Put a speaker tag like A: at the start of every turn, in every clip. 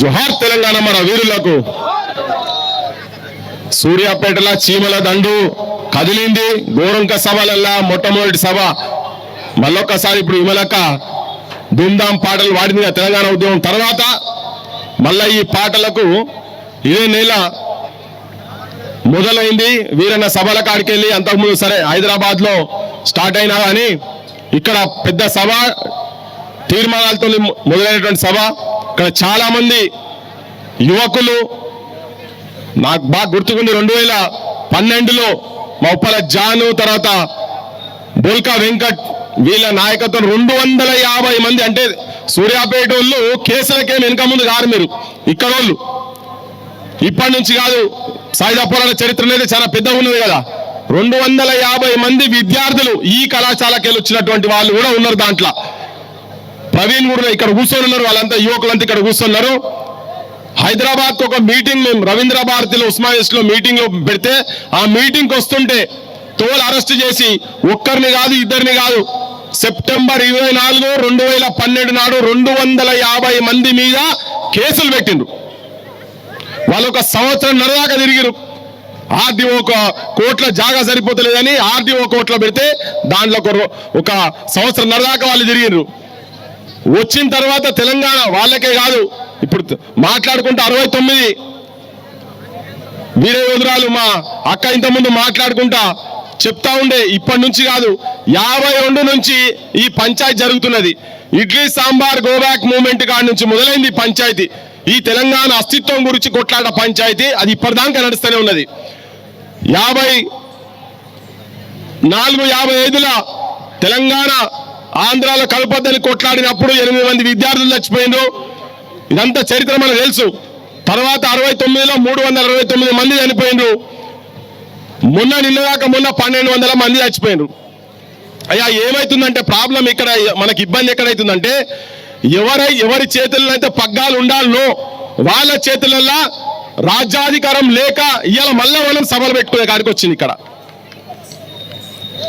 A: జోహార్ తెలంగాణ మన వీరులకు. సూర్యాపేటల చీమల దండు కదిలింది. గోరంక సభలల్లా మొట్టమొదటి సభ. మళ్ళొక్కసారి ఇప్పుడు విమలక్క ధూమ్ధాం పాటలు వాడింది తెలంగాణ ఉద్యమం తర్వాత మళ్ళా ఈ పాటలకు ఇదే నెల మొదలైంది. వీరన్న సభల కాడికి వెళ్ళి అంతకుముందు సరే హైదరాబాద్లో స్టార్ట్ అయినా కానీ ఇక్కడ పెద్ద సభ తీర్మానాలతో మొదలైనటువంటి సభ. ఇక్కడ చాలా మంది యువకులు నాకు బాగా గుర్తుకుంది రెండు వేల పన్నెండులో మా ఉప్పల జాను తర్వాత బోల్కా వెంకట్ వీళ్ళ నాయకత్వం రెండు వందల యాభై మంది అంటే సూర్యాపేట వాళ్ళు కేసులకేం వెనక ముందు కారు మీరు ఇక్కడ వాళ్ళు. ఇప్పటి నుంచి కాదు సాయుధపురాల చరిత్ర అనేది చాలా పెద్దగా ఉన్నది కదా. రెండు వందల యాభై మంది విద్యార్థులు ఈ కళాశాలకి వెళ్ళి వచ్చినటువంటి వాళ్ళు కూడా ఉన్నారు దాంట్లో. ప్రవీణ్ కూడా ఇక్కడ కూర్చొని ఉన్నారు. వాళ్ళంతా యువకులంతా ఇక్కడ కూర్చున్నారు. హైదరాబాద్ ఒక మీటింగ్ మేము రవీంద్ర భారతిలో ఉస్మానియస్లో మీటింగ్లో పెడితే ఆ మీటింగ్ వస్తుంటే తోలు అరెస్ట్ చేసి ఒక్కరిని కాదు ఇద్దరిని కాదు సెప్టెంబర్ ఇరవై నాలుగు రెండు వేల పన్నెండు నాడు రెండు వందల యాభై మంది మీద కేసులు పెట్టిండ్రు. వాళ్ళు ఒక సంవత్సరం నరదాకా తిరిగిరు ఆర్డీఓ ఒక కోట్ల జాగా సరిపోతలేదని ఆర్డీఓ కోట్ల పెడితే దాంట్లో ఒక ఒక సంవత్సరం నరదాకా వాళ్ళు తిరిగిరు వచ్చిన తర్వాత తెలంగాణ వాళ్ళకే కాదు. ఇప్పుడు త- మాట్లాడుకుంటే అరవై తొమ్మిది. వీరయోధురాలు మా అక్క ఇంతకుముందు మాట్లాడుకుంటా చెప్తా ఉండే ఇప్పటి నుంచి కాదు. యాభై రెండు నుంచి ఈ పంచాయతీ జరుగుతున్నది. ఇడ్లీ సాంబార్ గోబ్యాక్ మూమెంట్ కాడి నుంచి మొదలైంది పంచాయతీ. ఈ తెలంగాణ అస్తిత్వం గురించి కొట్లాడ పంచాయతీ అది ఇప్పటిదాకా నడుస్తూనే ఉన్నది. యాభై నాలుగు యాభై ఐదుల తెలంగాణ ఆంధ్రాలో కలపద్దని కొట్లాడినప్పుడు ఎనిమిది మంది విద్యార్థులు చచ్చిపోయిండ్రు. ఇదంతా చరిత్ర మనకు తెలుసు. తర్వాత అరవై తొమ్మిదిలో మూడు వందల అరవై తొమ్మిది మంది చనిపోయిండ్రు. మొన్న నిన్నదాకా మొన్న పన్నెండు వందల మంది చచ్చిపోయిండ్రు. అయ్యా ఏమైతుందంటే ప్రాబ్లం ఇక్కడ మనకి ఇబ్బంది ఎక్కడైతుందంటే ఎవరై ఎవరి చేతుల్లో అయితే పగ్గాలు ఉండాలనో వాళ్ళ చేతులల్లో రాజ్యాధికారం లేక ఇవాళ మళ్ళీ మనం సభలు పెట్టుకునే కాడికి వచ్చింది ఇక్కడ.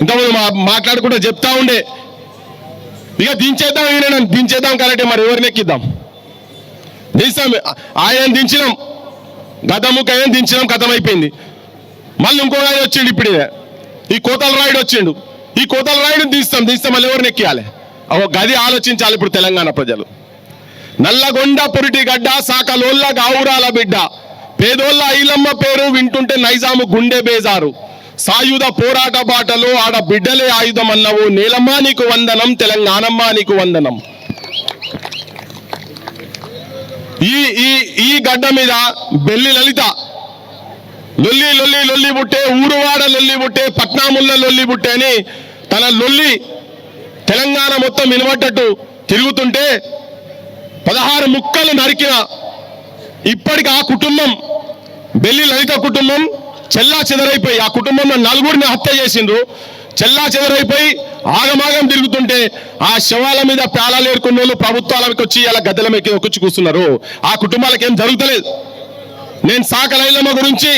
A: ఇంతకుముందు మాట్లాడుకుంటూ చెప్తా ఉండే ఇక దించేద్దాం ఈయన దించేద్దాం కరెక్టే మరి ఎవరిని ఎక్కిద్దాం? దించాం ఆయన దించినాం గతముఖ ఆయన దించినాం గతం అయిపోయింది మళ్ళీ ఇంకో ఆయన వచ్చిండు ఇప్పుడు ఈ కోతల రాయుడు వచ్చిండు. ఈ కోతల రాయుడు తీస్తాం తీస్తాం మళ్ళీ ఎవరిని ఎక్కియాలి? ఒక గది ఆలోచించాలి ఇప్పుడు తెలంగాణ ప్రజలు. నల్లగొండ పురిటి గడ్డ సాకలోళ్ళ గావురాల బిడ్డ. పేదోళ్ళ ఐలమ్మ పేరు వింటుంటే నైజాము గుండె బేజారు. సాయుధ పోరాట బాటలో ఆడ బిడ్డలే ఆయుధం అన్నవు. నీలమ్మ నీకు వందనం. తెలంగాణమ్మ నీకు వందనం. ఈ ఈ ఈ గడ్డ మీద బెల్లి లలిత. లొల్లి లొల్లి లొల్లి బుట్టే ఊరువాడ లొల్లి బుట్టే పట్నాముల్ల లొల్లి బుట్టే అని తన లొల్లి తెలంగాణ మొత్తం వినబడ్డట్టు తిరుగుతుంటే పదహారు ముక్కలు నరికిన ఇప్పటికి ఆ కుటుంబం బెల్లి లలిత కుటుంబం చెల్లా చెదరైపోయి ఆ కుటుంబంలో నలుగురిని హత్య చేసిండ్రు. చెల్లా చెదరైపోయి ఆగమాగం తిరుగుతుంటే ఆ శవాల మీద పేలాలు ఏరుకున్న వాళ్ళు ప్రభుత్వాలకు వచ్చి అలా గద్దెల మీద వచ్చి కూర్చున్నారు. ఆ కుటుంబాలకు ఏం జరుగుతలేదు. నేను సాకలైలమ్మ గురించి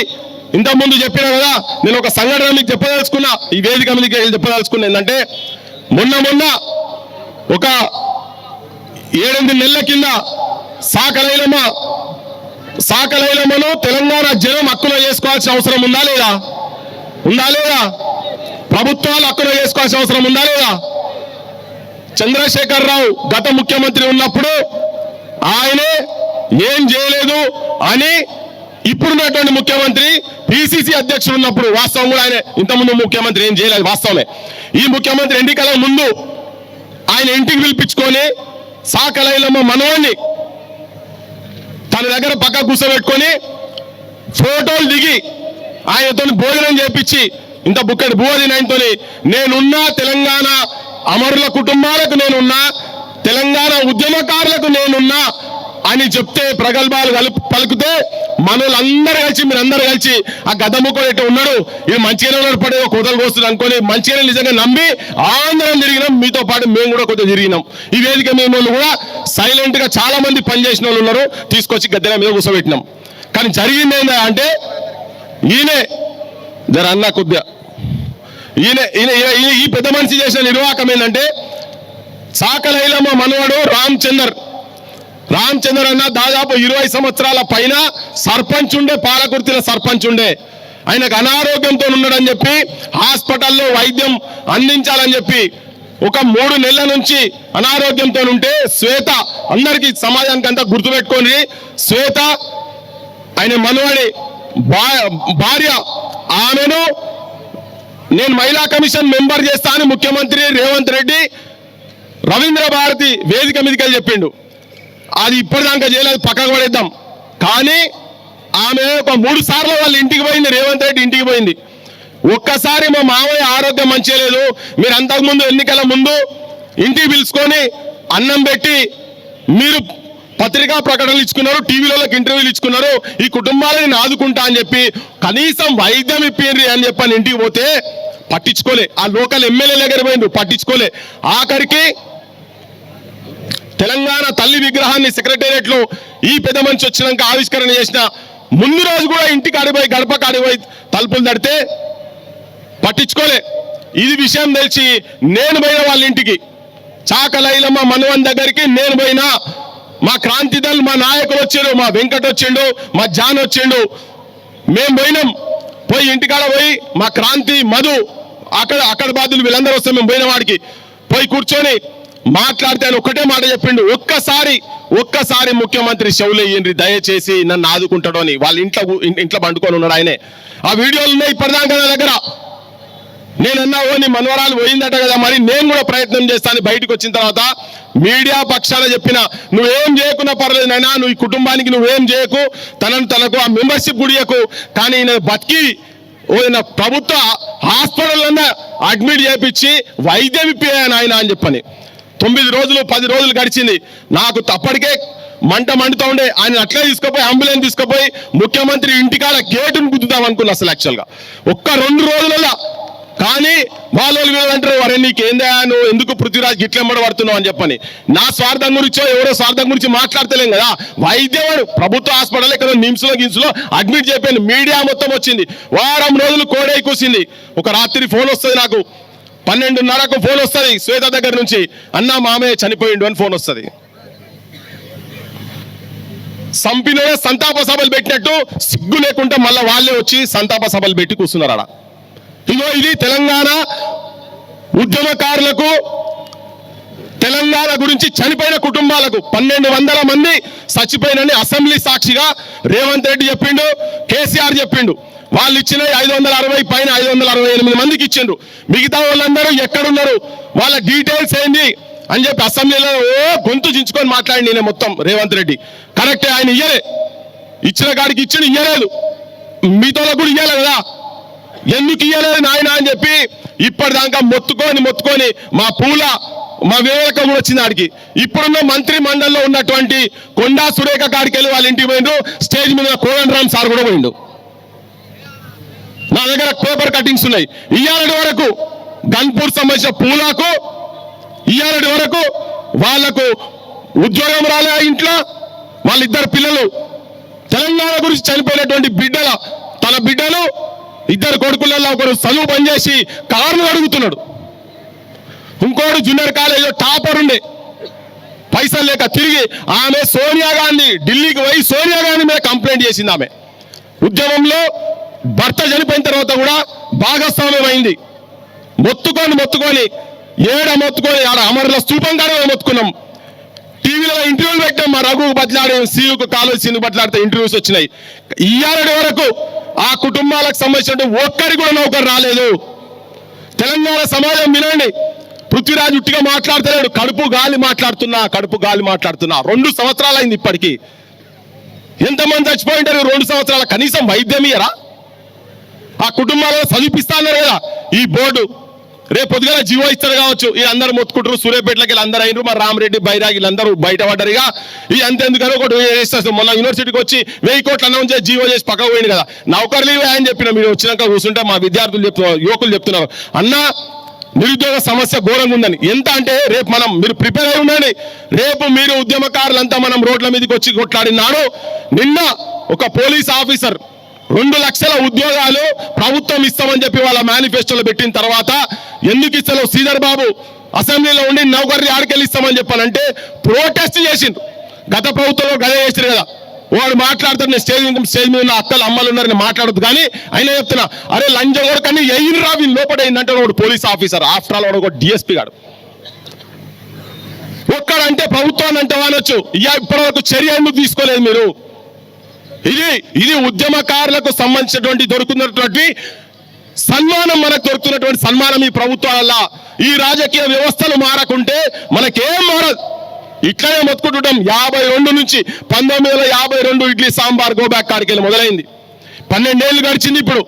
A: ఇంతకుముందు చెప్పిన కదా నేను ఒక సంఘటన మీకు చెప్పదలుచుకున్నా ఈ వేదిక మీకు చెప్పదలుచుకున్నా ఏంటంటే మొన్న మొన్న ఒక ఏడెనిమిది నెలల కింద సాకలైలమ్మ సాకలైలమును తెలంగాణ జనం హక్కులో చేసుకోవాల్సిన అవసరం ఉందా లేదా? ఉందా లేదా? ప్రభుత్వాలు హక్కులో చేసుకోవాల్సిన అవసరం ఉందా లేదా? చంద్రశేఖర్ రావు గత ముఖ్యమంత్రి ఉన్నప్పుడు ఆయనే ఏం చేయలేదు అని ఇప్పుడున్నటువంటి ముఖ్యమంత్రి పిసిసి అధ్యక్షుడు ఉన్నప్పుడు వాస్తవం కూడా ఆయన. ఇంతకుముందు ముఖ్యమంత్రి ఏం చేయలేదు వాస్తవమే. ఈ ముఖ్యమంత్రి ఎన్నికల ముందు ఆయన ఇంటికి పిలిపించుకొని సాకలైలమ్మ మనవాణ్ణి తన దగ్గర పక్క కూర్చోబెట్టుకొని ఫోటోలు దిగి ఆయనతో భోజనం చేపించి ఇంత బుక్కడి భూవది ఆయనతో నేనున్నా తెలంగాణ అమరుల కుటుంబాలకు నేనున్నా తెలంగాణ ఉద్యమకారులకు నేనున్నా అని చెప్తే ప్రగల్భాలు కలుపు పలుకుతే మనోళ్ళందరూ కలిసి మీరందరూ కలిసి ఆ గదముకొని ఉన్నాడు. ఇది మంచిగానే ఉన్నాడు పడే కోతలు కోస్తుంది అనుకొని మంచిగానే నిజంగా నమ్మి ఆంధ్రం తిరిగినాం. మీతో పాటు మేము కూడా కొద్దిగా తిరిగినాం. ఈ వేదిక మేము కూడా సైలెంట్గా చాలా మంది పనిచేసిన వాళ్ళు ఉన్నారు. తీసుకొచ్చి గద్దెల మీద కూర్చోబెట్టినాం. కానీ జరిగింది ఏందా అంటే ఈయనే జర అన్న కొద్దిగా ఈయన ఈయన ఈ పెద్ద మనిషి చేసిన నిర్వాహకం ఏంటంటే సాకలైలమ్మ మనవాడు రామచందర్. రామచంద్ర అన్న దాదాపు ఇరవై సంవత్సరాల పైన సర్పంచ్ ఉండే పాలకుర్తిల సర్పంచ్ ఉండే. ఆయనకు అనారోగ్యంతో ఉన్నాడని చెప్పి హాస్పిటల్లో వైద్యం అందించాలని చెప్పి ఒక మూడు నెలల నుంచి అనారోగ్యంతో ఉంటే శ్వేత అందరికీ సమాజానికి అంతా గుర్తుపెట్టుకొని శ్వేత ఆయన మనవడి భా- భార్య ఆమెను నేను మహిళా కమిషన్ మెంబర్ చేస్తా అని ముఖ్యమంత్రి రేవంత్ రెడ్డి రవీంద్ర భారతి వేదిక మీదకి వెళ్ళి చెప్పిండు. అది ఇప్పటిదాకా చేయలేదు పక్కకు పడేద్దాం. కానీ ఆమె ఒక మూడు సార్లు వాళ్ళ ఇంటికి పోయింది రేవంత్ రెడ్డి ఇంటికి పోయింది. ఒక్కసారి మా మామయ్య ఆరోగ్యం మంచిగా లేదు. మీరు అంతకుముందు ఎన్నికల ముందు ఇంటికి పిలుచుకొని అన్నం పెట్టి మీరు పత్రికా ప్రకటనలు ఇచ్చుకున్నారు టీవీలోకి ఇంటర్వ్యూలు ఇచ్చుకున్నారు ఈ కుటుంబాలని నేను ఆదుకుంటా అని చెప్పి కనీసం వైద్యం ఇప్పిండ్రి అని చెప్పని ఇంటికి పోతే పట్టించుకోలే. ఆ లోకల్ ఎమ్మెల్యే దగ్గర పోయిండు పట్టించుకోలే. ఆఖరికి తెలంగాణ తల్లి విగ్రహాన్ని సెక్రటేరియట్లో ఈ పెద్ద మనిషి వచ్చినాక ఆవిష్కరణ చేసిన ముందు రోజు కూడా ఇంటికి ఆడిపోయి గడప కాడిపోయి తలుపులు తడితే పట్టించుకోలే. ఇది విషయం తెలిసి నేను పోయిన వాళ్ళ ఇంటికి. చాకలైలమ్మ మనువన్ దగ్గరికి నేను పోయినా. మా క్రాంతిదల్ మా నాయకులు వచ్చారు మా వెంకట్ వచ్చిండు మా జాన్ వచ్చిండు. మేము పోయినాం. పోయి ఇంటికాడ పోయి మా క్రాంతి మధు అక్కడ అక్కడ బాధలు వీళ్ళందరూ వస్తాం మేము పోయిన వాడికి. పోయి కూర్చొని మాట్లాడితే ఆయన ఒకటే మాట చెప్పిండు ఒక్కసారి ఒక్కసారి ముఖ్యమంత్రి షవులయ్యండి దయచేసి నన్ను ఆదుకుంటాడు అని. వాళ్ళ ఇంట్లో ఇంట్లో పండుకొని ఉన్నాడు ఆయనే. ఆ వీడియోలు ఉన్నాయి ఇప్పటిదాకా నా దగ్గర. నేనన్నా అన్నా ఓ నీ మనవరాలు పోయిందట కదా మరి నేను కూడా ప్రయత్నం చేస్తాను బయటకు వచ్చిన తర్వాత మీడియా పక్షాన చెప్పిన నువ్వేం చేయకున్నా పర్లేదు నైనా నువ్వు ఈ కుటుంబానికి నువ్వేం చేయకు తనను తనకు ఆ మెంబర్షిప్ గుడియకు కానీ ఈయన బతికి ఓ ప్రభుత్వ హాస్పిటల్లో అడ్మిట్ చేయించి వైద్యం ఇప్పాను ఆయన అని చెప్పని. తొమ్మిది రోజులు పది రోజులు గడిచింది. నాకు తప్పటికే మంట మండుతూ ఉండే. ఆయన అట్లే తీసుకుపోయి అంబులెన్స్ తీసుకుపోయి ముఖ్యమంత్రి ఇంటికాడ గేటును గుద్దుదాం అనుకున్నా అసలు యాక్చువల్గా ఒక్క రెండు రోజులలో కానీ వాళ్ళు వీళ్ళు అంటారు వరే నీకేందా? నువ్వు ఎందుకు పృథ్వీరాజ్ గిట్లెంబడి పడుతున్నావు? అని చెప్పని. నా స్వార్థం గురించో ఎవరో స్వార్థం గురించి మాట్లాడతలేం కదా. వైద్యవాడు ప్రభుత్వ హాస్పిటల్ ఇక్కడ నిమ్స్లో గిమ్స్లో అడ్మిట్ చెప్పాను మీడియా మొత్తం వచ్చింది. వారం రోజులు కోడే కూసింది. ఒక రాత్రి ఫోన్ వస్తుంది నాకు. పన్నెండున్నరకు ఫోన్ వస్తుంది. శ్వేత దగ్గర నుంచి అన్న మామయ్య చనిపోయిండు అని ఫోన్ వస్తుంది. సంపినే సంతాప సభలు పెట్టినట్టు సిగ్గు లేకుండా మళ్ళీ వాళ్ళే వచ్చి సంతాప సభలు పెట్టి కూర్చున్నారు ఆడ ఇగో ఇది తెలంగాణ ఉద్యమకారులకు తెలంగాణ గురించి చనిపోయిన కుటుంబాలకు పన్నెండు వందల మంది చచ్చిపోయినని అసెంబ్లీ సాక్షిగా రేవంత్ రెడ్డి చెప్పిండు కేసీఆర్ చెప్పిండు. వాళ్ళు ఇచ్చిన ఐదు వందల అరవై పైన ఐదు వందల అరవై ఎనిమిది మందికి ఇచ్చిండ్రు. మిగతా వాళ్ళందరూ ఎక్కడున్నారు? వాళ్ళ డీటెయిల్స్ ఏంది? అని చెప్పి అసెంబ్లీలో ఓ గొంతు చించుకొని మాట్లాడి నేను మొత్తం రేవంత్ రెడ్డి. కరెక్టే ఆయన ఇయ్యలే. ఇచ్చిన కాడికి ఇచ్చిన ఇయ్యలేదు. మీతో కూడా ఇయ్యాలి కదా. ఎందుకు ఇయ్యలేదు నాయన అని చెప్పి ఇప్పటిదాకా మొత్తుకొని మొత్తుకొని మా పూల మా వివేక కూడా వచ్చింది ఆడికి. ఇప్పుడున్న మంత్రి మండలిలో ఉన్నటువంటి కొండా సురేఖ కాడికి వెళ్ళి వాళ్ళ ఇంటికి పోయిండు స్టేజ్ మీద కోదండ రామ్ సార్ కూడా పోయిండు. నా దగ్గర పేపర్ కటింగ్స్ ఉన్నాయి. ఇయ్యాలటి వరకు గన్పూర్ సంబంధించిన పూలకు ఇయ్యాలటి వరకు వాళ్ళకు ఉద్యోగం రాలే ఆ ఇంట్లో వాళ్ళిద్దరు పిల్లలు. తెలంగాణ గురించి చనిపోయినటువంటి బిడ్డల తన బిడ్డలు ఇద్దరు కొడుకులలో ఒకరు చదువు పనిచేసి కారులు అడుగుతున్నాడు. ఇంకోడు జూనియర్ కాలేజ్ టాపర్ ఉండే. పైసలు లేక తిరిగి ఆమె సోనియా గాంధీ ఢిల్లీకి పోయి సోనియా గాంధీ మీద కంప్లైంట్ చేసింది ఆమె. ఉద్యమంలో భర్త చనిపోయిన తర్వాత కూడా భాగస్వామ్యం అయింది మొత్తుకొని మొత్తుకొని ఏడ మొత్తుకొని ఆడ అమరుల స్థూపంగానే మొత్తుకున్నాం. టీవీలో ఇంటర్వ్యూలు పెట్టాం మా రఘు బట్లాడి సీయుకు కాలు సీను బట్లాడితే ఇంటర్వ్యూస్ వచ్చినాయి. ఇయ్యాలటి వరకు ఆ కుటుంబాలకు సంబంధించిన ఒక్కరికి కూడా నౌకరు రాలేదు. తెలంగాణ సమాజం వినండి. పృథ్వీరాజ్ ఉట్టిగా మాట్లాడతలేడు. కడుపు గాలి మాట్లాడుతున్నా కడుపు గాలి మాట్లాడుతున్నా. రెండు సంవత్సరాలు అయింది ఇప్పటికి. ఎంతమంది చచ్చిపోయి ఉంటారు రెండు సంవత్సరాల కనీసం వైద్యం ఇయరా ఆ కుటుంబాలలో చదివిపిస్తా అన్నారు కదా. ఈ బోర్డు రేపు పొద్దుగా జీవో ఇస్తారు కావచ్చు. ఈ అందరు మొత్తుకుంటారు సూర్యాపేటలకి వీళ్ళు అందరూ అయినరు. మా రామరెడ్డి బైరాగి వీళ్ళందరూ బయటపడ్డారు ఇక ఈ అంతెందుకని ఒకటి వేసేస్తాం మొన్న యూనివర్సిటీకి వచ్చి వెయ్యి కోట్లు అనౌన్స్ చేసి జీవో చేసి పక్కకు పోయింది కదా. నౌకర్లు ఇవే అని చెప్పిన మీరు వచ్చినాక కూర్చుంటే మా విద్యార్థులు చెప్తున్నారు యువకులు చెప్తున్నారు. అన్నా నిరుద్యోగ సమస్య ఘోరంగా ఉందని. ఎంత అంటే రేపు మనం మీరు ప్రిపేర్ అయి ఉండండి. రేపు మీరు ఉద్యమకారులంతా మనం రోడ్ల మీదకి వచ్చి కొట్లాడినాడు నిన్న ఒక పోలీస్ ఆఫీసర్ రెండు లక్షల ఉద్యోగాలు ప్రభుత్వం ఇస్తామని చెప్పి వాళ్ళ మేనిఫెస్టోలో పెట్టిన తర్వాత ఎందుకు ఇస్తలో? శ్రీధర్ బాబు అసెంబ్లీలో ఉండి నౌకర్ని ఆడికెళ్ళి ఇస్తామని చెప్పానంటే ప్రొటెస్ట్ చేసిండు. గత ప్రభుత్వంలో గదే చేశారు కదా. వాడు మాట్లాడుతాడు నేను స్టేజ్ మీద స్టేజ్ మీద ఉన్న అక్కలు అమ్మలు ఉన్నారు నేను మాట్లాడదు కానీ అయినా చెప్తున్నా అరే లంజ కూడా కానీ ఎయిన్ రా వీళ్ళు లోపల వాడు పోలీస్ ఆఫీసర్. ఆఫ్టర్ ఆల్ వాడు ఒక డిఎస్పీ గాడు. ఒక్కడంటే ప్రభుత్వాన్ని అంటే వాళ్ళొచ్చు ఇయ్యా ఇప్పటివరకు చర్య ఎందుకు తీసుకోలేదు మీరు? ఇది ఇది ఉద్యమకారులకు సంబంధించినటువంటి దొరుకుతున్నటువంటి సన్మానం మనకు దొరుకుతున్నటువంటి సన్మానం ఈ ప్రభుత్వాల ఈ రాజకీయ వ్యవస్థలు మారకుంటే మనకేం మారదు. ఇట్లనే మొత్తుకుంటుంటాం. యాభై రెండు నుంచి పంతొమ్మిది వందల యాభై రెండు ఇడ్లీ సాంబార్ గోబ్యాక్ కాడికి వెళ్ళి మొదలైంది. పన్నెండేళ్ళు గడిచింది ఇప్పుడు.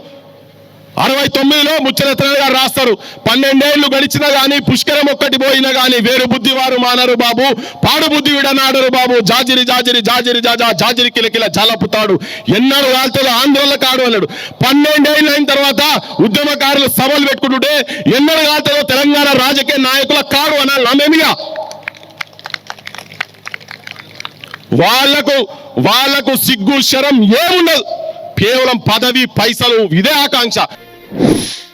A: అరవై తొమ్మిదిలో ముచ్చరత్న గారు రాస్తారు. పన్నెండేళ్ళు గడిచినా గానీ పుష్కరం ఒక్కటి పోయినా గానీ వేరు బుద్ధి వారు మానరు బాబు. పాడు బుద్ధి విడనాడరు బాబు. జాజిరి జాజిరి జాజిరి జాజా జాజిరి కిలకిల జలపుతాడు. ఎన్నడూ కాలుతుందో ఆంధ్రలో కాడు అన్నాడు. పన్నెండేళ్ళు అయిన తర్వాత ఉద్యమకారులు సభలు పెట్టుకుంటుంటే ఎన్నడు కాలుతుందో తెలంగాణ రాజకీయ నాయకుల కాడు అన్నారు నమ్మేమిగా వాళ్ళకు వాళ్ళకు సిగ్గు శరం ఏముండదు. కేవలం పదవి పైసలు ఇదే ఆకాంక్ష. you